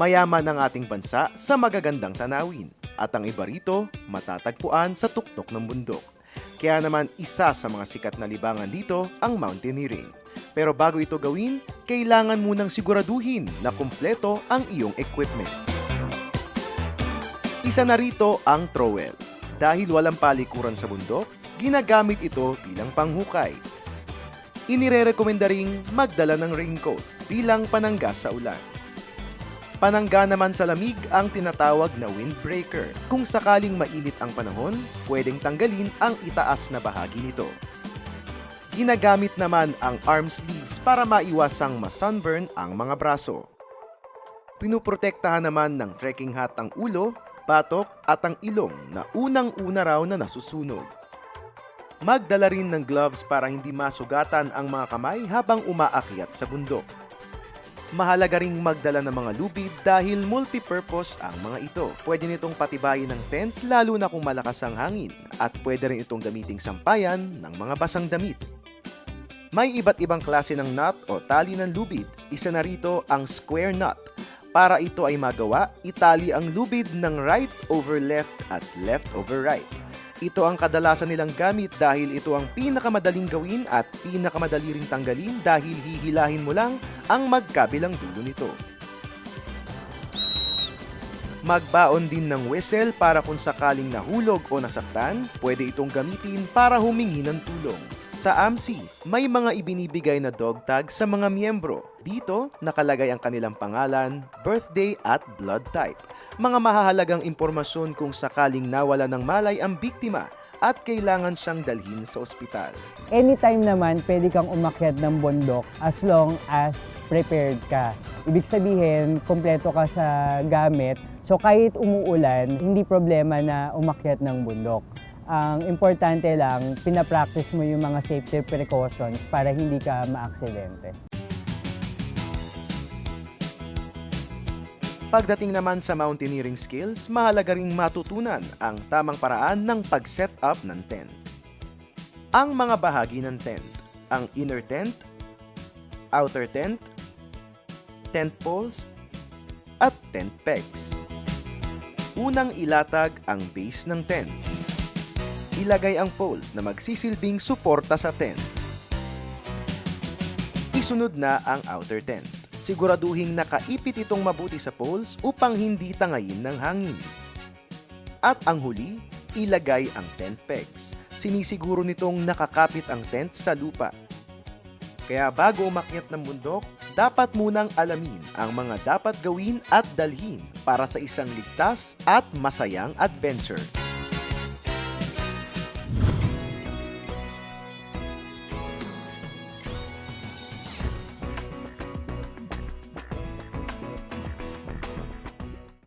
Mayaman ang ating bansa sa magagandang tanawin at ang iba rito matatagpuan sa tuktok ng bundok. Kaya naman isa sa mga sikat na libangan dito ang mountaineering. Pero bago ito gawin, kailangan munang siguraduhin na kumpleto ang iyong equipment. Isa na rito ang trowel. Dahil walang palikuran sa bundok, ginagamit ito bilang panghukay. Inirerekomenda ring magdala ng raincoat bilang panangga sa ulan. Panangga naman sa lamig ang tinatawag na windbreaker. Kung sakaling mainit ang panahon, pwedeng tanggalin ang itaas na bahagi nito. Ginagamit naman ang arm sleeves para maiwasang masunburn ang mga braso. Pinuprotektahan naman ng trekking hat ang ulo, batok at ang ilong na unang-una raw na nasusunog. Magdala rin ng gloves para hindi masugatan ang mga kamay habang umaakyat sa bundok. Mahalaga ring magdala ng mga lubid dahil multipurpose ang mga ito. Pwede nitong patibayin ng tent lalo na kung malakas ang hangin at pwede rin itong gamiting sampayan ng mga basang damit. May iba't ibang klase ng knot o tali ng lubid. Isa na rito ang square knot. Para ito ay magawa, itali ang lubid ng right over left at left over right. Ito ang kadalasan nilang gamit dahil ito ang pinakamadaling gawin at pinakamadali ring tanggalin dahil hihilahin mo lang ang magkabilang dulo nito. Magbaon din ng whistle para kung sakaling nahulog o nasaktan, pwede itong gamitin para humingi ng tulong. Sa AMSI, may mga ibinibigay na dog tag sa mga miyembro. Dito, nakalagay ang kanilang pangalan, birthday at blood type. Mga mahahalagang impormasyon kung sakaling nawala ng malay ang biktima at kailangan siyang dalhin sa ospital. anytime naman pwede kang umakyat ng bundok as long as prepared ka. Ibig sabihin, kompleto ka sa gamit. So kahit umuulan, hindi problema na umakyat ng bundok. Ang importante lang, pinapractice mo yung mga safety precautions para hindi ka maaksidente. Pagdating naman sa mountaineering skills, mahalaga ring matutunan ang tamang paraan ng pag-set up ng tent. Ang mga bahagi ng tent, ang inner tent, outer tent, tent poles, at tent pegs. Unang ilatag ang base ng tent. Ilagay ang poles na magsisilbing suporta sa tent. Isunod na ang outer tent. Siguraduhing nakaipit itong mabuti sa poles upang hindi tangayin ng hangin. At ang huli, ilagay ang tent pegs. Sinisiguro nitong nakakapit ang tent sa lupa. Kaya bago umakyat ng bundok, dapat munang alamin ang mga dapat gawin at dalhin para sa isang ligtas at masayang adventure.